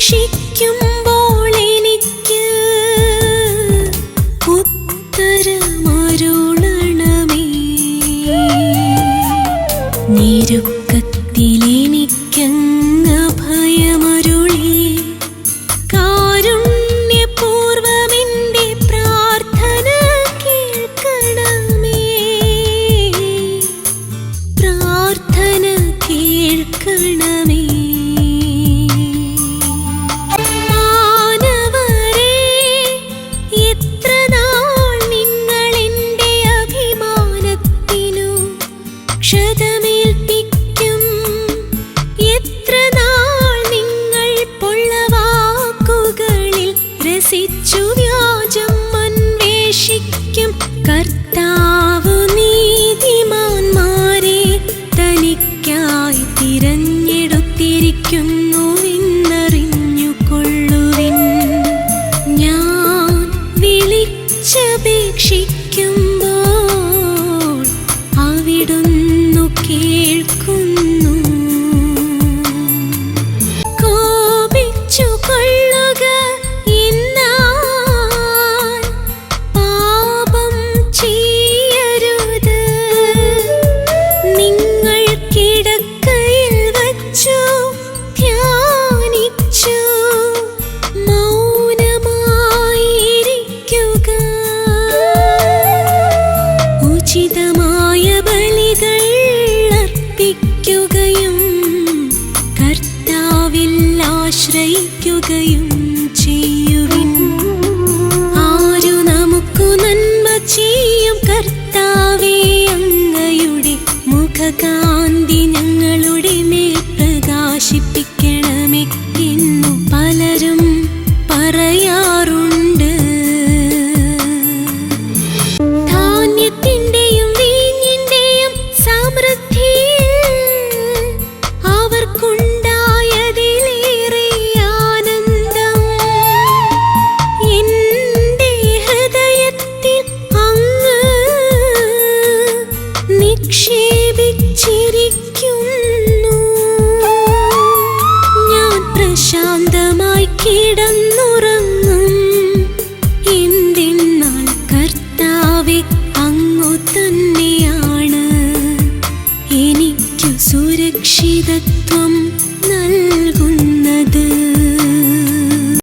ശിക്ഷിക്കുമ്പോൾ എനിക്ക് ഉത്തരമരുളണമേ. നേരുക്കത്തിലെ നിന്നായി തിരഞ്ഞെടുത്തിരിക്കുന്നു ഇന്നറിഞ്ഞുകൊള്ളുവിൻ. ഞാൻ വിളിച്ചപേക്ഷിക്കുമ്പോൾ അവിടുന്നു കേൾക്കുന്നു. ഉചിതമായ ബലികൾ അർപ്പിക്കുകയും കർത്താവിൽ ആശ്രയിക്കുകയും ചെയ്യുവിൻ. നിക്ഷേപിച്ചിരിക്കുന്നു ഞാൻ പ്രശാന്തമായി കിടന്നുറങ്ങും. എന്തിന്നാൽ കർത്താവെ അങ്ങു തന്നെയാണ്. എനിക്കു സുരക്ഷിതത്വം നൽകുന്നത്.